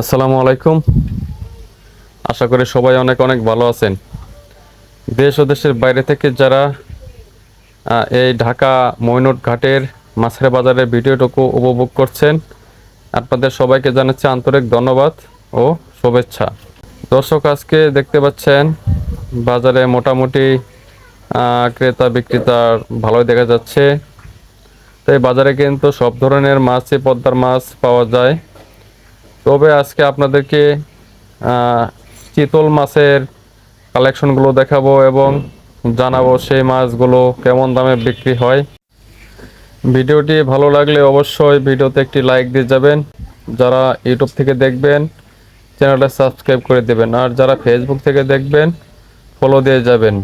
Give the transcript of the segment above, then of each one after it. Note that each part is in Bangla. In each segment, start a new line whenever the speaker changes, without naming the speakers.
আসসালামু আলাইকুম। আশা করি সবাই অনেক অনেক ভালো আছেন। দেশ ও দেশের বাইরে থেকে যারা এই ঢাকা মৈনট ঘাটের মাছের বাজারের ভিডিওটুকু উপভোগ করছেন, আপনাদের সবাইকে জানাচ্ছি আন্তরিক ধন্যবাদ ও শুভেচ্ছা। দর্শক, আজকে দেখতে পাচ্ছেন, বাজারে মোটামুটি ক্রেতা বিক্রেতার ভালোই দেখা যাচ্ছে। তাই বাজারে কিন্তু সব ধরনের মাছই পদ্মার মাছ পাওয়া যায়। তবে আজকে আপনাদেরকে চিতল মাছের কালেকশনগুলো দেখাবো এবং জানাব সেই মাছগুলো কেমন দামে বিক্রি হয়। ভিডিওটি ভালো লাগলে অবশ্যই ভিডিওতে একটি লাইক দিয়ে যাবেন। যারা ইউটিউব থেকে দেখবেন, চ্যানেলটা সাবস্ক্রাইব করে দেবেন। আর যারা ফেসবুক থেকে দেখবেন ফলো দিয়ে যাবেন।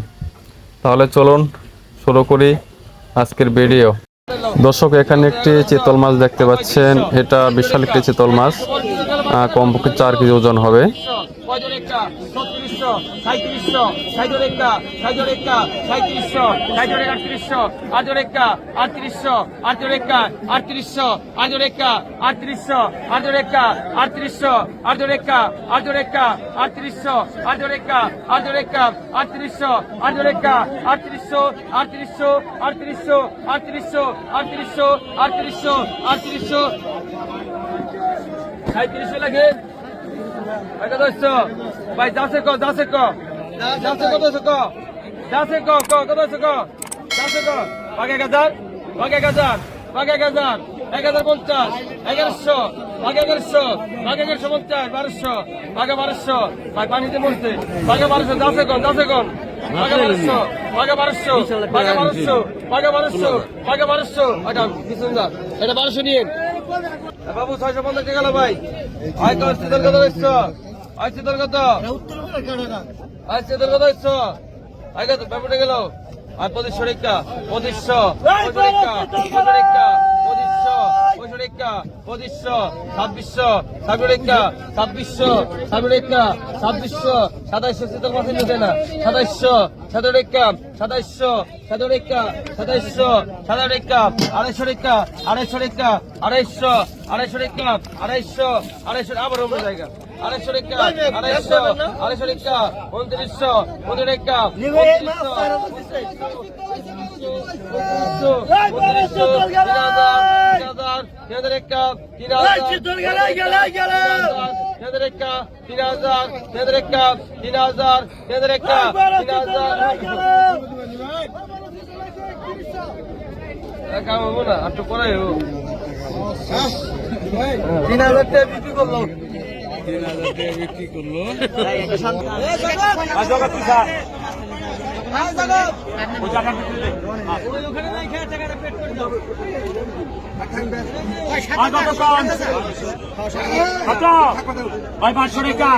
তাহলে চলুন শুরু করি আজকের ভিডিও দর্শক, এখানে একটি চিতল মাছ দেখতে পাচ্ছেন। এটা বিশাল একটি চিতল মাছ। কমপক্ষে চার কেজি ওজন হবে।
আটত্রিশশো আটত্রিশশো আটত্রিশশো আটত্রিশশো আটত্রিশশো। সাঁত্রিশশো লাগে কত দশশো ভাই, যাচ্ছে ক যাচ্ছে ক। যাচ্ছে কত ক? যাচ্ছে ক ক, কত ক? যাচ্ছে ক। বাঘ এক হাজার বাঘ এক হাজার বাঘ এক হাজার এক হাজার পঞ্চাশ, এগারোশো বাঘ এগারোশো বাঘ এগারোশো পঞ্চাশ, বারোশো বাঘে বারোশো। ভাই, পানিতে মরছে। বাঘে বারোশো, যাচ্ছে কন যাচ্ছে কন বাঘে বারোশো বাঘে বারোশো বাঘে বারোশো বাঘে বারোশো বাঘে বারোশো। এটা বারোশো নিয়ে বাবু, ছয়শো পঞ্চাশ টাকা গেল ভাই। আয় কর শীতল কত এসছ আয় শীতল কত? আয় শীতল কত এসছ আয় কত? ব্যাপারটা গেল। আর পঁচিশশো রেখা পঁচিশশো পঁচিশশো পঁচিশশো। রেখা পঁচিশশো, ছাব্বিশশো ছাব্বিশ রেখা ছাব্বিশশো ছাব্বিশ রেখা ছাব্বিশশো, সাতাইশশো শীতল মাসে নিতে না। সাতাইশশো সাতাশ রেখা সাতাইশশো সাতাশ রেখা সাতাইশশো সাতাশ রেখা আড়াইশো রেখা আড়াইশো রেখা আড়াইশো আড়াইশো রেখা আড়াইশো আড়াইশো আবার অন্য জায়গা। আড়াইশো রেখা আড়াইশো আড়াইশো রেখা উনত্রিশশো উনত্রিশ রেখা উনত্রিশশো উনত্রিশশো তিন হাজার তিন হাজার তিন হাজার একটা তিন হাজার একটা তিন একটা তিন কাম হব না হব। তিন হাজার টাকা বিক্রি করল।
কত ভাই পাঁচশো টাকা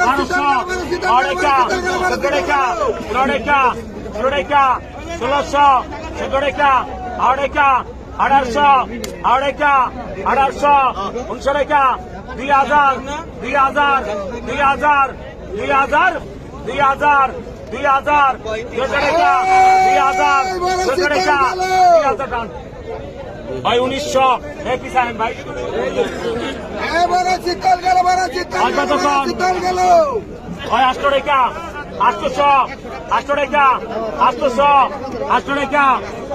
বারোশো অরেকা চোদ্দ টাকা পনেরো টাকা ষোলো টাকা ষোলোশো চোদ্দ টাকা আড়াইকা আঠারোশো আড়াইকা আঠারোশো উনিশশো টাকা দুই হাজার দুই হাজার দুই হাজার দুই হাজার দুই হাজার দুই হাজার দুই হাজার দুই হাজার টাকা ভাই উনিশশো। এক পিসাইন ভাই?
শীতল গেল বারা শীতল গেল
ভাই আটশো টাকা আটশোশো আটশো টাকা আটশোশো আটশো টাকা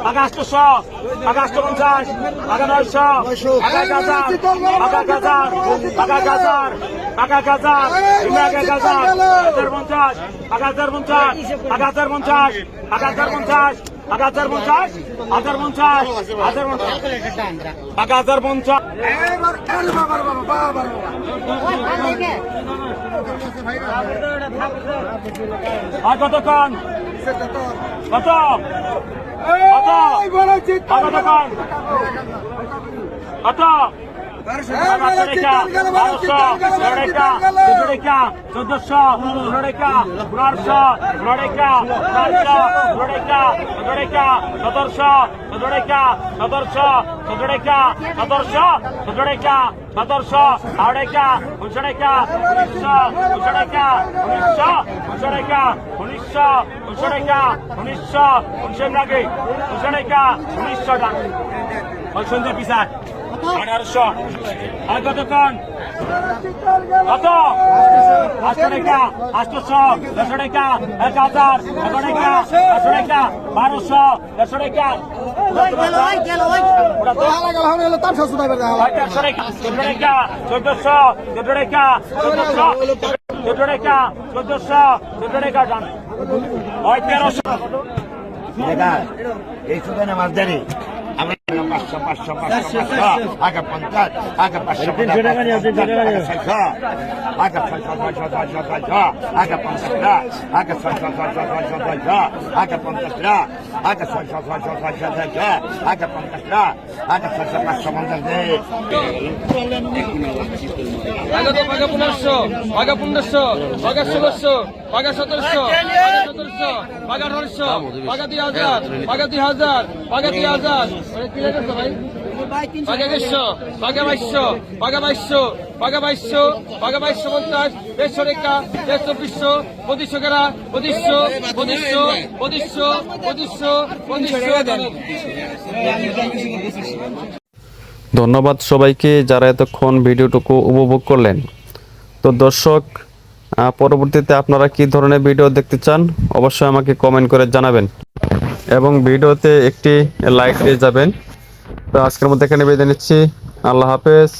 আগা আটশোশো আগা আটশো পঞ্চাশ আগা নয়শো আগা হাজার আগা হাজার আগা হাজার আগা হাজার হাজার পঞ্চাশ আগা হাজার পঞ্চাশ আগা হাজার পঞ্চাশ আগা হাজার পঞ্চাশ আগা হাজার পঞ্চাশ হাজার পঞ্চাশ হাজার পঞ্চাশ আগা হাজার পঞ্চাশ। আর কতক্ষণ কত? কত? কত? চোদ্দশো টাকা পনেরোশো পনেরো টাকা পনেরোশো ষোলো টাকা চোদ্দ টাকা সতেরোশো টাকা সতেরোশো টাকা সতেরোশো টাকা সতেরোশো আড়াই টাকা উনিশশো টাকা উনিশশো টাকা উনিশশো টাকা উনিশশো উনিশশো টাকা উনিশশো টাকা ওই সন্ধ্যে পিসার আঠারোশো। আর কতক্ষণ কত? আটশো টাকা আটশোশো দেড়শো টাকা, এক হাজার, একশো টাকা একশো টাকা, বারোশো, দেড়শো টাকা। চোদ্দশো চোদ্দ টাকা, চোদ্দশো চোদ্দ টাকা, চোদ্দশো চোদ্দ টাকা
এই দেরি আমরা পাঁচশো পাঁচশো পাঁচশো পাঁচশো আগে পঞ্চাশ আগে পাঁচশো আগে ছয়শো আগে ছয়শো ছয়শো ছয়শো ছয়শো আগে পঞ্চাশ আগে ছয়শো ছয়শো ছয়শো ছয়শো আগে পঞ্চাশ আগে ছয়শো ছয়শো ছয়শো ছয়শো আগে পঞ্চাশ আগে
তো পনেরোশো বাঘা পনেরোশো বাঘা ষোলোশো বাঘা সতেরোশো বাঘা সতেরোশো বাঘা আঠারোশো বাঘা দুই হাজার বাঘা দুই হাজার বাঘা দুই হাজার মানে কি লেগেছে ভাই বাঘা একুশশো বাঘা বাইশশো বাঘা বাইশশো বাঘা বাইশশো বাঘা বাইশশো পঞ্চাশ দেড়শো রেখা দেড় চব্বিশশো পঁচিশশো কেরা পঁচিশশো পঁচিশশো পঁচিশশো পঁচিশশো পঁচিশশো
ধন্যবাদ সবাইকে যারা এতক্ষণ ভিডিওটুকু উপভোগ করলেন। তো দর্শক পরবর্তীতে আপনারা কি ধরনের ভিডিও দেখতে চান, অবশ্যই আমাকে কমেন্ট করে জানাবেন। এবং ভিডিওতে একটি লাইক দিয়ে যাবেন। তো আজকের মধ্যে এখানে বেঁধে নিচ্ছি। আল্লাহ হাফেজ।